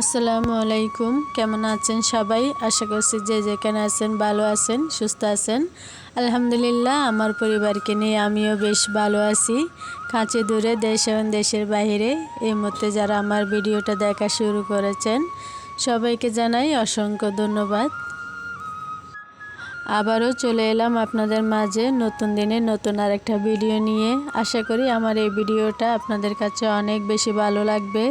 আসসালামু আলাইকুম। কেমন আছেন সবাই? আশা করছি যে যেখানে আছেন ভালো আছেন, সুস্থ আছেন। আলহামদুলিল্লাহ, আমার পরিবারকে নিয়ে আমিও বেশ ভালো আছি। কাছে দূরে দেশ এবং দেশের বাইরে এই মুহূর্তে যারা আমার ভিডিওটা দেখা শুরু করেছেন, সবাইকে জানাই অসংখ্য ধন্যবাদ। আবারও চলে এলাম আপনাদের মাঝে নতুন দিনে নতুন আরেকটা ভিডিও নিয়ে। আশা করি আমার এই ভিডিওটা আপনাদের কাছে অনেক বেশি ভালো লাগবে।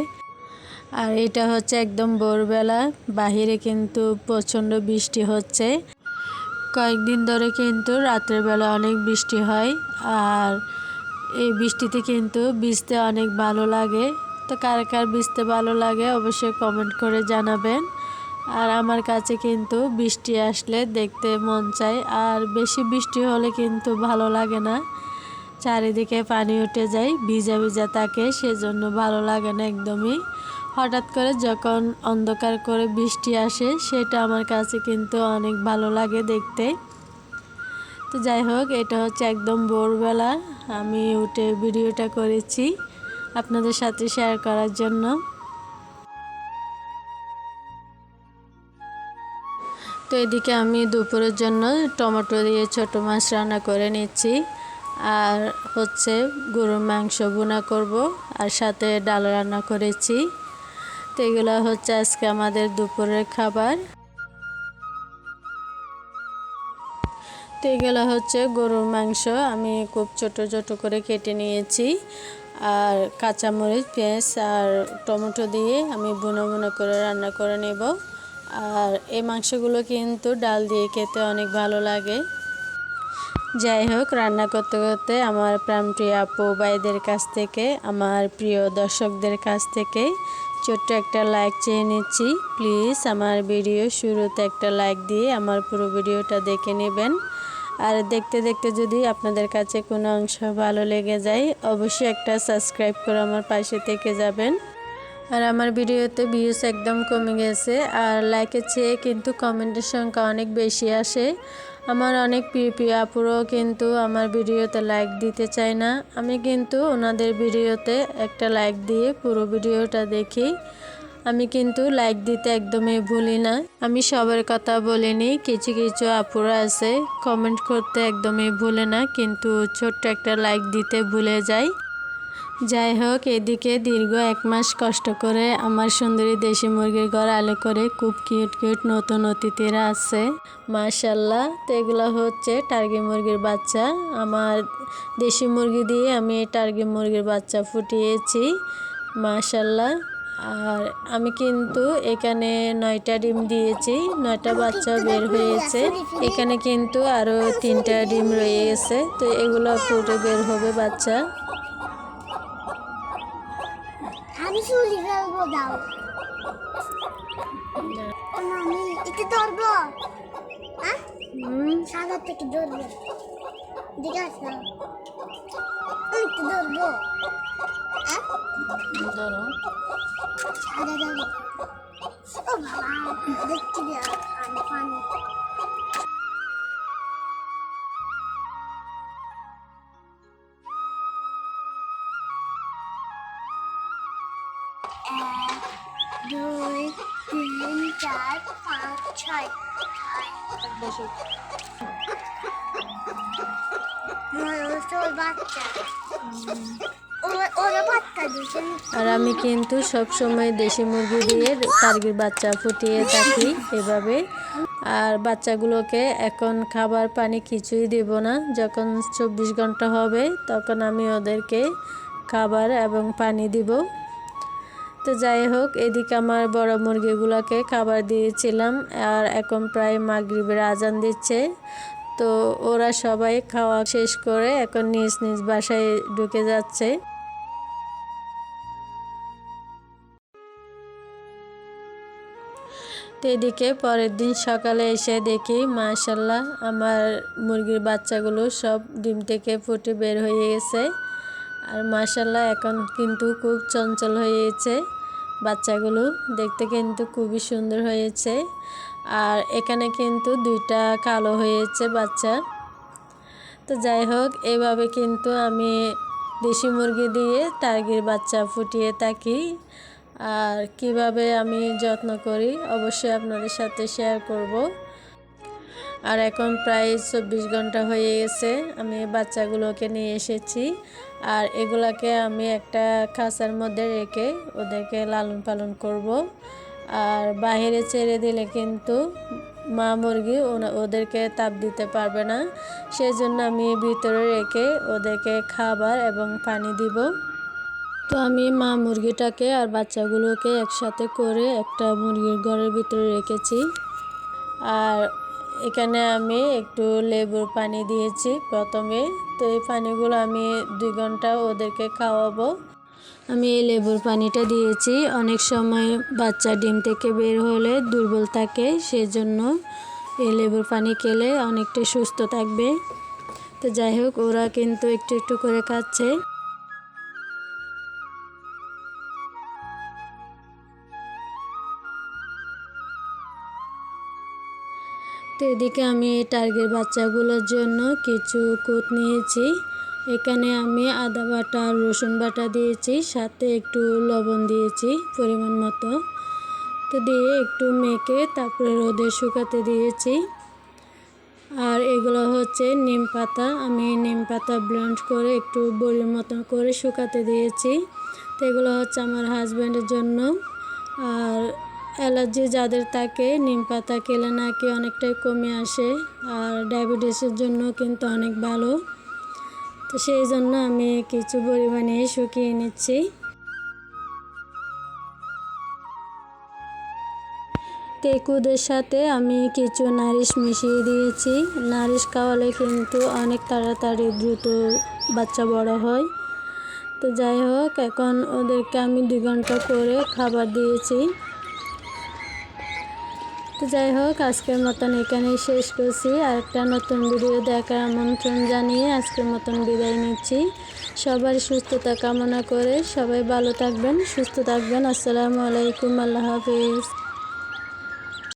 আর এটা হচ্ছে একদম ভোরবেলা। বাহিরে কিন্তু প্রচণ্ড বৃষ্টি হচ্ছে। কয়েকদিন ধরে কিন্তু রাত্রের বেলা অনেক বৃষ্টি হয়। আর এই বৃষ্টিতে কিন্তু ভিজতে অনেক ভালো লাগে। তো কার কার ভিজতে ভালো লাগে অবশ্যই কমেন্ট করে জানাবেন। আর আমার কাছে কিন্তু বৃষ্টি আসলে দেখতে মন চায়। আর বেশি বৃষ্টি হলে কিন্তু ভালো লাগে না। চারিদিকে পানি উঠে যায়, ভিজা ভিজা থাকে, সেজন্য ভালো লাগে না একদমই। হঠাৎ করে যখন অন্ধকার করে বৃষ্টি আসে, সেটা আমার কাছে কিন্তু অনেক ভালো লাগে দেখতে। তো যাই হোক, এটা হচ্ছে একদম ভোরবেলা। আমি উঠে ভিডিওটা করেছি আপনাদের সাথে শেয়ার করার জন্য। তো এদিকে আমি দুপুরের জন্য টমেটো দিয়ে ছোট মাছ রান্না করে নিচ্ছি। আর হচ্ছে গরুর মাংস বোনা করব, আর সাথে ডাল রান্না করেছি। তো এগুলো হচ্ছে আজকে আমাদের দুপুরের খাবার। তো এগুলো হচ্ছে গরুর মাংস। আমি খুব ছোট ছোট করে কেটে নিয়েছি। আর কাঁচামরিচ, পেঁয়াজ আর টমেটো দিয়ে আমি বুনো বুনো করে রান্না করে নেব। আর এই মাংসগুলো কিন্তু ডাল দিয়ে খেতে অনেক ভালো লাগে। যাই হোক, রান্না করতে করতে আমার প্রাণপ্রিয় আপু ভাইদের কাছ থেকে, আমার প্রিয় দর্শকদের কাছ থেকে ছোট্ট একটা লাইক চেয়ে নিচ্ছি। প্লিজ আমার ভিডিও শুরুতে একটা লাইক দিয়ে আমার পুরো ভিডিওটা দেখে নেবেন। আর দেখতে দেখতে যদি আপনাদের কাছে কোনো অংশ ভালো লেগে যায়, অবশ্যই একটা সাবস্ক্রাইব করে আমার পাশে থেকে যাবেন। আর আমার ভিডিওতে ভিউস একদম কমে গেছে, আর লাইকের চেয়ে কিন্তু কমেন্টের সংখ্যা অনেক বেশি আসে। আমার অনেক প্রিয় প্রিয় আপুরও কিন্তু আমার ভিডিওতে লাইক দিতে চায় না। আমি কিন্তু ওনাদের ভিডিওতে একটা লাইক দিয়ে পুরো ভিডিওটা দেখি। আমি কিন্তু লাইক দিতে একদমই ভুলি না। আমি সবার কথা বলিনি, কিছু কিছু আপুরা আছে কমেন্ট করতে একদমই ভুলে না, কিন্তু ছোট্ট একটা লাইক দিতে ভুলে যায় যাই হোক, এদিকে দীর্ঘ এক মাস কষ্ট করে আমার সুন্দরী দেশি মুরগির ঘর আলো করে খুব কিউট কিউট নতুন অতিথিরা আছে। মার্শাল্লাহ তো এগুলো হচ্ছে টার্গি মুরগির বাচ্চা। আমার দেশি মুরগি দিয়ে আমি টার্গি মুরগির বাচ্চা ফুটিয়েছি। মাশাল্লাহ আর আমি কিন্তু এখানে নয়টা ডিম দিয়েছি, নয়টা বাচ্চা বের হয়েছে। এখানে কিন্তু আরও তিনটা ডিম রয়ে গেছে, তো এগুলো ফুটে বের হবে বাচ্চা। আমি ফেলব দাও। ও মামি একটু ধরবো? হ্যাঁ সাদা থেকে ধরবো। দিকে আসো। আমি একটু ধরবো। ধরো। সাদা ধরবো ও বাবা দেখছি না পানি। এক দুই তিন চার পাঁচ আর আমি কিন্তু সব সময় দেশি মুরগি দিয়ে টার্গির বাচ্চা ফুটিয়ে থাকি এভাবে। আর বাচ্চাগুলোকে এখন খাবার পানি কিছুই দেব না। যখন চব্বিশ ঘণ্টা হবে, তখন আমি ওদেরকে খাবার এবং পানি দিব। তো যাই হোক, এদিকে আমার বড় মুরগিগুলোকে খাবার দিয়েছিলাম আর এখন প্রায় মাগরিবের আজান দিচ্ছে। তো ওরা সবাই খাওয়া শেষ করে এখন নিজ নিজ বাসায় ঢুকে যাচ্ছে। তো এদিকে পরের দিন সকালে এসে দেখি মাশাল্লাহ আমার মুরগির বাচ্চাগুলো সব ডিম থেকে ফুটে বের হয়ে গেছে। আর মাশাল্লাহ এখন কিন্তু খুব চঞ্চল হয়েছে। বাচ্চাগুলো দেখতে কিন্তু খুবই সুন্দর হয়েছে। আর এখানে কিন্তু দুইটা কালো হয়েছে বাচ্চা। তো যাই হোক, এভাবে কিন্তু আমি দেশি মুরগি দিয়ে টার্গির বাচ্চা ফুটিয়ে থাকি। আর কীভাবে আমি যত্ন করি, অবশ্যই আপনাদের সাথে শেয়ার করব। আর এখন প্রায় চব্বিশ ঘণ্টা হয়ে গেছে, আমি বাচ্চাগুলোকে নিয়ে এসেছি। আর এগুলাকে আমি একটা খাঁচার মধ্যে রেখে ওদেরকে লালন পালন করব। আর বাইরে ছেড়ে দিলে কিন্তু মা মুরগি ওদেরকে তাপ দিতে পারবে না। সেই জন্য আমি ভিতরে রেখে ওদেরকে খাবার এবং পানি দিব। তো আমি মা মুরগিটাকে আর বাচ্চাগুলোকে একসাথে করে একটা মুরগির ঘরের ভিতরে রেখেছি। আর এখানে আমি একটু লেবুর পানি দিয়েছি প্রথমে। তো এই পানিগুলো আমি দুই ঘণ্টা ওদেরকে খাওয়াবো। আমি এই লেবুর পানিটা দিয়েছি। অনেক সময় বাচ্চা ডিম থেকে বের হলে দুর্বল থাকে, সেজন্য এই লেবুর পানি খেলে অনেকটা সুস্থ থাকবে। তো যাই হোক, ওরা কিন্তু একটু একটু করে খাচ্ছে। তো এদিকে আমি টার্গের বাচ্চাগুলোর জন্য কিছু কুট নিয়েছি। এখানে আমি আদা বাটা, রসুন বাটা দিয়েছি, সাথে একটু লবণ দিয়েছি পরিমাণ মতো। তো দিয়ে একটু মেখে তারপরে রোদে শুকাতে দিয়েছি। আর এগুলো হচ্ছে নিম পাতা। আমি নিম পাতা ব্লেন্ড করে একটু বড়ির মতো করে শুকাতে দিয়েছি। তো এগুলো হচ্ছে আমার হাজব্যান্ডের জন্য। আর অ্যালার্জি যাদের থাকে, নিম পাতা খেলে নাকি অনেকটাই কমে আসে আর ডায়াবেটিসের জন্য কিন্তু অনেক ভালো। তো সেই জন্য আমি কিছু পরিমাণে শুকিয়ে নিচ্ছি। তেকুদের সাথে আমি কিছু নারিশ মিশিয়ে দিয়েছি। নারিশ খাওয়ালে কিন্তু অনেক তাড়াতাড়ি দ্রুত বাচ্চা বড় হয়। তো যাই হোক, এখন ওদেরকে আমি দুই ঘণ্টা করে খাবার দিয়েছি। যাই হোক, আজকের মতন এখানেই শেষ করছি। আর একটা নতুন ভিডিও দেখার আমন্ত্রণ জানিয়ে আজকের মতন বিদায় নিচ্ছি। সবার সুস্থতা কামনা করে সবাই ভালো থাকবেন, সুস্থ থাকবেন। আসসালামু আলাইকুম, আল্লাহ হাফিজ।